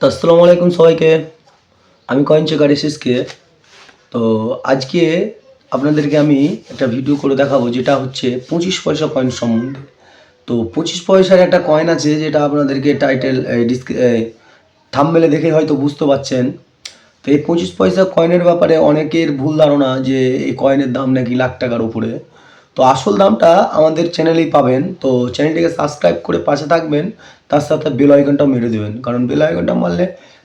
তো আসসালামু আলাইকুম সবাইকে। আমি কয়েন চেকার এসএসকে তো আজকে আপনাদেরকে আমি একটা ভিডিও করে দেখাবো, যেটা হচ্ছে পঁচিশ পয়সা কয়েন সম্বন্ধে। তো পঁচিশ পয়সার একটা কয়েন আছে, যেটা আপনাদেরকে টাইটেল থামমেলে দেখে হয়তো বুঝতে পারছেন তো এই পঁচিশ পয়সা কয়েনের ব্যাপারে অনেকের ভুল ধারণা যে এই কয়েনের দাম নাকি লাখ টাকার উপরে। তো আসল দামটা আমাদের চ্যানেলেই পাবেন। তো চ্যানেলটিকে সাবস্ক্রাইব করে পাশে থাকবেন। তার সাথে বেল আইকনটাও মেরে দেবেন। কারণ বেল আইকনটা মারলে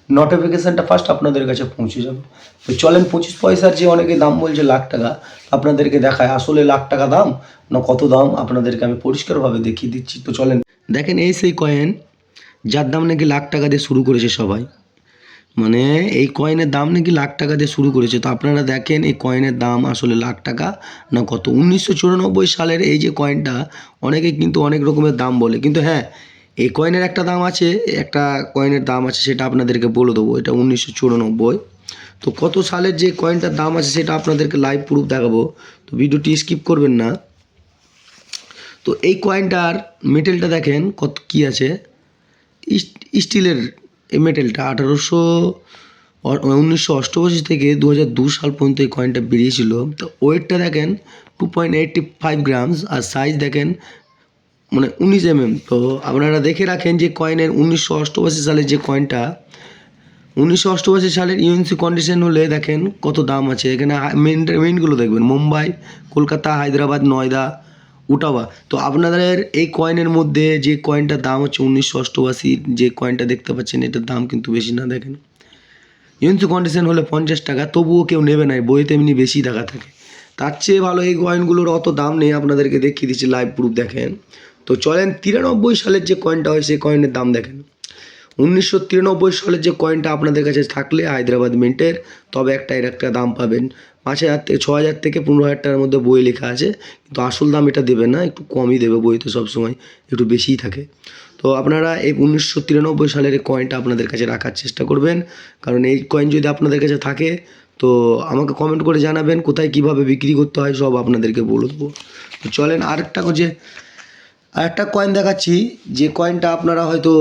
নোটিফিকেশানটা ফার্স্ট আপনাদের কাছে পৌঁছে যাবে। তো চলেন পঁচিশ পয়সার যে অনেকে দাম বলছে লাখ টাকা, আপনাদেরকে দেখায় আসলে লাখ টাকা দাম না কত দাম, আপনাদেরকে আমি পরিষ্কারভাবে দেখিয়ে দিচ্ছি। তো চলেন, দেখেন এই সেই কয়েন যার দাম নাকি লাখ টাকা দিয়ে শুরু করেছে সবাই। মানে এই কয়েনের দাম নাকি লাখ টাকা দিয়ে শুরু করেছে। তো আপনারা দেখেন এই কয়েনের দাম আসলে লাখ টাকা না কত? উনিশশো চুরানব্বই সালের এই যে কয়েনটা অনেকে কিন্তু অনেক রকমের দাম বলে। কিন্তু হ্যাঁ এই কয়েনের একটা দাম আছে, একটা কয়েনের দাম আছে সেটা আপনাদেরকে বলে দেবো। এটা উনিশশো চুরানব্বই। তো কত সালের যে কয়েনটার দাম আছে সেটা আপনাদেরকে লাইভ প্রুফ দেখাবো। তো ভিডিওটি স্কিপ করবেন না। তো এই কয়েনটার মেটেলটা দেখেন কত কী আছে? স্টিলের এই মেটেলটা আঠারোশো উনিশশো অষ্টআশি থেকে দু হাজার দু সাল পর্যন্ত এই কয়েনটা বেরিয়েছিল। তো ওয়েটটা দেখেন two point eighty five grams আর সাইজ দেখেন মানে উনিশ এম এম তো আপনারা দেখে রাখেন যে কয়েনের উনিশশো অষ্টআশি সালের যে কয়েনটা উনিশশো অষ্টআশি সালের ইউএনসি কন্ডিশন হলে দেখেন কত দাম আছে। এখানে মেন মেনগুলো দেখবেন, মুম্বাই, কলকাতা, হায়দ্রাবাদ, নয়দা উটাওয়া তো আপনাদের এই কয়েনের মধ্যে যে কয়েনটার দাম হচ্ছে উনিশশো অষ্টআশি, যে কয়েনটা দেখতে পাচ্ছেন, এটার দাম কিন্তু বেশি না দেখেন। ইউএনসি কন্ডিশন হলে পঞ্চাশ টাকা, তবুও কেউ নেবে না বইতে এমনি বেশি টাকা থাকে। তার চেয়ে ভালো এই কয়েনগুলোর অত দাম নেই, আপনাদেরকে দেখিয়ে দিচ্ছি লাইভ প্রুফ দেখেন। তো চলেন, তিরানব্বই সালের যে কয়েনটা হয়, সেই কয়েনের দাম দেখেন। উনিশশো তিরানব্বই সালের যে কয়েনটা আপনাদের কাছে থাকলে হায়দ্রাবাদ মিন্টের, তবে একটা এর একটা দাম পাবেন। পাঁচ হাজার থেকে ছ হাজার থেকে পনেরো হাজার টাকার মধ্যে বই লেখা আছে। কিন্তু আসল দাম এটা দেবে না, একটু কমই দেবে বই তো সবসময়, একটু বেশিই থাকে। তো আপনারা এই উনিশশো তিরানব্বই সালের এই কয়েনটা আপনাদের কাছে রাখার চেষ্টা করবেন। কারণ এই কয়েন যদি আপনাদের কাছে থাকে, তো আমাকে কমেন্ট করে জানাবেন, কোথায় কীভাবে বিক্রি করতে হয় সব আপনাদেরকে বলে দেবো। চলেন আরেকটা যে আর একটা কয়েন দেখাচ্ছি, যে কয়েনটা আপনারা হয়তো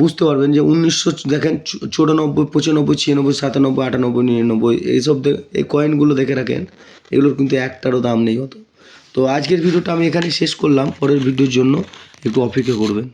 বুঝতে পারবেন যে উনিশশো দেখেন চৌরানব্বই, পঁচানব্বই, ছিয়ানব্বই, সাতানব্বই, আটানব্বই, নিরানব্বই এইসব এই কয়েনগুলো দেখে রাখেন, এগুলোর কিন্তু একটারও দাম নেই হতো তো আজকের ভিডিওটা আমি এখানে শেষ করলাম, পরের ভিডিওর জন্য একটু অপেক্ষা করবেন।